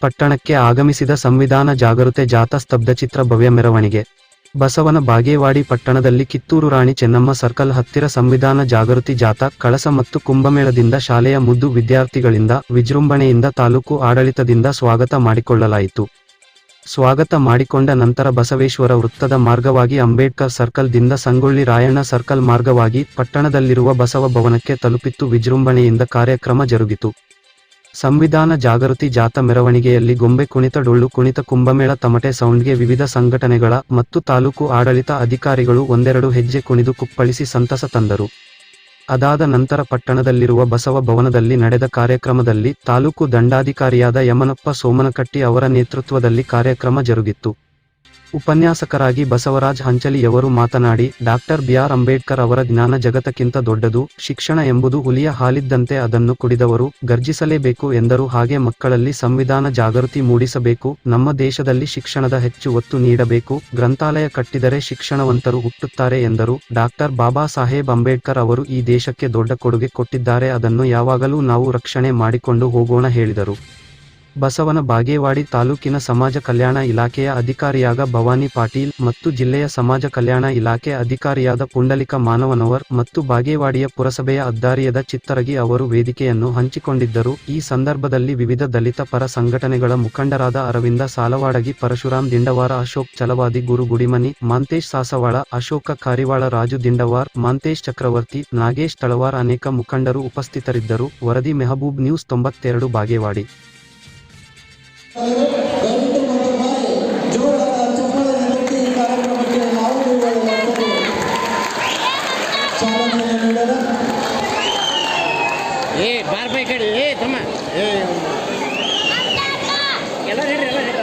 ಪಟ್ಟಣಕ್ಕೆ ಆಗಮಿಸಿದ ಸಂವಿಧಾನ ಜಾಗೃತೆ ಜಾಥಾ ಸ್ತಬ್ಧಚಿತ್ರ ಭವ್ಯ ಮೆರವಣಿಗೆ. ಬಸವನ ಬಾಗೇವಾಡಿ ಪಟ್ಟಣದಲ್ಲಿ ಕಿತ್ತೂರು ರಾಣಿ ಚೆನ್ನಮ್ಮ ಸರ್ಕಲ್ ಹತ್ತಿರ ಸಂವಿಧಾನ ಜಾಗೃತಿ ಜಾಥಾ, ಕಳಸ ಮತ್ತು ಕುಂಭಮೇಳದಿಂದ ಶಾಲೆಯ ಮುದ್ದು ವಿದ್ಯಾರ್ಥಿಗಳಿಂದ, ವಿಜೃಂಭಣೆಯಿಂದ ತಾಲೂಕು ಆಡಳಿತದಿಂದ ಸ್ವಾಗತ ಮಾಡಿಕೊಳ್ಳಲಾಯಿತು. ಸ್ವಾಗತ ಮಾಡಿಕೊಂಡ ನಂತರ ಬಸವೇಶ್ವರ ವೃತ್ತದ ಮಾರ್ಗವಾಗಿ ಅಂಬೇಡ್ಕರ್ ಸರ್ಕಲ್ದಿಂದ ಸಂಗೊಳ್ಳಿ ರಾಯಣ್ಣ ಸರ್ಕಲ್ ಮಾರ್ಗವಾಗಿ ಪಟ್ಟಣದಲ್ಲಿರುವ ಬಸವ ಭವನಕ್ಕೆ ತಲುಪಿತ್ತು. ವಿಜೃಂಭಣೆಯಿಂದ ಕಾರ್ಯಕ್ರಮ ಜರುಗಿತು. ಸಂವಿಧಾನ ಜಾಗೃತಿ ಜಾಥಾ ಮೆರವಣಿಗೆಯಲ್ಲಿ ಗೊಂಬೆ ಕುಣಿತ ಡೊಳ್ಳು ಕುಣಿತ ಕುಂಭಮೇಳ ತಮಟೆ ಸೌಂಡ್ಗೆ ವಿವಿಧ ಸಂಘಟನೆಗಳ ಮತ್ತು ತಾಲೂಕು ಆಡಳಿತ ಅಧಿಕಾರಿಗಳು ಒಂದೆರಡು ಹೆಜ್ಜೆ ಕುಣಿದು ಕುಪ್ಪಳಿಸಿ ಸಂತಸ ತಂದರು. ಅದಾದ ನಂತರ ಪಟ್ಟಣದಲ್ಲಿರುವ ಬಸವ ಭವನದಲ್ಲಿ ನಡೆದ ಕಾರ್ಯಕ್ರಮದಲ್ಲಿ ತಾಲೂಕು ದಂಡಾಧಿಕಾರಿಯಾದ ಯಮನಪ್ಪ ಸೋಮನಕಟ್ಟಿ ಅವರ ನೇತೃತ್ವದಲ್ಲಿ ಕಾರ್ಯಕ್ರಮ ಜರುಗಿತ್ತು. ಉಪನ್ಯಾಸಕರಾಗಿ ಬಸವರಾಜ್ ಹಂಚಲಿಯವರು ಮಾತನಾಡಿ, ಡಾಕ್ಟರ್ ಬಿಆರ್ ಅಂಬೇಡ್ಕರ್ ಅವರ ಜ್ಞಾನ ಜಗತ್ತಕ್ಕಿಂತ ದೊಡ್ಡದು, ಶಿಕ್ಷಣ ಎಂಬುದು ಹುಲಿಯ ಹಾಲಿದ್ದಂತೆ ಅದನ್ನು ಕುಡಿದವರು ಗರ್ಜಿಸಲೇಬೇಕು ಎಂದರು. ಹಾಗೆ ಮಕ್ಕಳಲ್ಲಿ ಸಂವಿಧಾನ ಜಾಗೃತಿ ಮೂಡಿಸಬೇಕು, ನಮ್ಮ ದೇಶದಲ್ಲಿ ಶಿಕ್ಷಣದ ಹೆಚ್ಚು ಒತ್ತು ನೀಡಬೇಕು, ಗ್ರಂಥಾಲಯ ಕಟ್ಟಿದರೆ ಶಿಕ್ಷಣವಂತರು ಹುಟ್ಟುತ್ತಾರೆ ಎಂದರು. ಡಾಕ್ಟರ್ ಬಾಬಾ ಸಾಹೇಬ್ ಅಂಬೇಡ್ಕರ್ ಅವರು ಈ ದೇಶಕ್ಕೆ ದೊಡ್ಡ ಕೊಡುಗೆ ಕೊಟ್ಟಿದ್ದಾರೆ, ಅದನ್ನು ಯಾವಾಗಲೂ ನಾವು ರಕ್ಷಣೆ ಮಾಡಿಕೊಂಡು ಹೋಗೋಣ ಹೇಳಿದರು. ಬಸವನ ಬಾಗೇವಾಡಿ ತಾಲೂಕಿನ ಸಮಾಜ ಕಲ್ಯಾಣ ಇಲಾಖೆಯ ಅಧಿಕಾರಿಯಾದ ಭವಾನಿ ಪಾಟೀಲ್ ಮತ್ತು ಜಿಲ್ಲೆಯ ಸಮಾಜ ಕಲ್ಯಾಣ ಇಲಾಖೆ ಅಧಿಕಾರಿಯಾದ ಪುಂಡಲಿಕ ಮಾನವನವರ್ ಮತ್ತು ಬಾಗೇವಾಡಿಯ ಪುರಸಭೆಯ ಅದ್ದಾರಿಯದ ಚಿತ್ತರಗಿ ಅವರು ವೇದಿಕೆಯನ್ನು ಹಂಚಿಕೊಂಡಿದ್ದರು. ಈ ಸಂದರ್ಭದಲ್ಲಿ ವಿವಿಧ ದಲಿತ ಪರ ಸಂಘಟನೆಗಳ ಮುಖಂಡರಾದ ಅರವಿಂದ ಸಾಲವಾಡಗಿ ಪರಶುರಾಮ್ ದಿಂಡವಾರ, ಅಶೋಕ್ ಚಲವಾದಿ, ಗುರು ಗುಡಿಮನಿ, ಮಾಂತೇಶ್ ಸಾಸವಾಳ, ಅಶೋಕ ಕಾರಿವಾಳ, ರಾಜು ದಿಂಡವಾರ್, ಮಾಂತೇಶ್ ಚಕ್ರವರ್ತಿ, ನಾಗೇಶ್ ತಳವಾರ್ ಅನೇಕ ಮುಖಂಡರು ಉಪಸ್ಥಿತರಿದ್ದರು. ವರದಿ ಮೆಹಬೂಬ್ ನ್ಯೂಸ್ ತೊಂಬತ್ತೆರಡು, ಬಾಗೇವಾಡಿ. ದಯವಿಟ್ಟು ಒಂದು ಬಾರಿ ಜೋರಾದ ಚಪ್ಪಾಳೆ ಕಾರ್ಯಕ್ರಮಕ್ಕೆ ನಾವು ನೀವುಗಳೆಲ್ಲರೂ ಚಾಲನೆ ನೀಡೋಣ ಏ ಬಾರ್ ಏ ತಮ್ಮ ಏ ಎಲ್ಲ ನಡ್ರಿ ಎಲ್ಲ ನಡ್ರಿ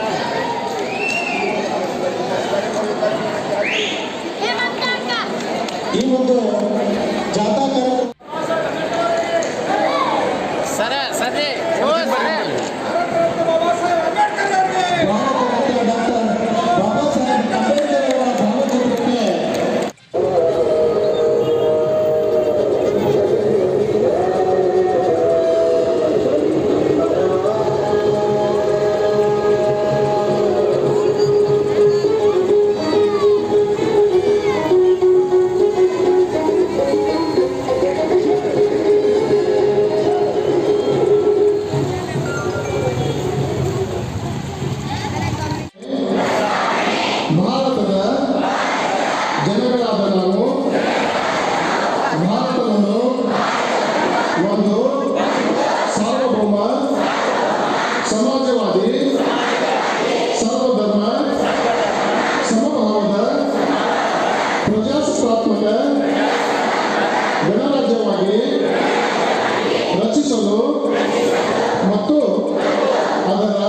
ಈ ಒಂದು ಸಮಾಜವಾದಿ ಸರ್ವಧರ್ಮ ಸಮಭಾವದ ಪ್ರಜಾಸತ್ತಾತ್ಮಕ ಗಣರಾಜ್ಯವಾಗಿ ರಚಿಸಲು ಮತ್ತು ಅದರ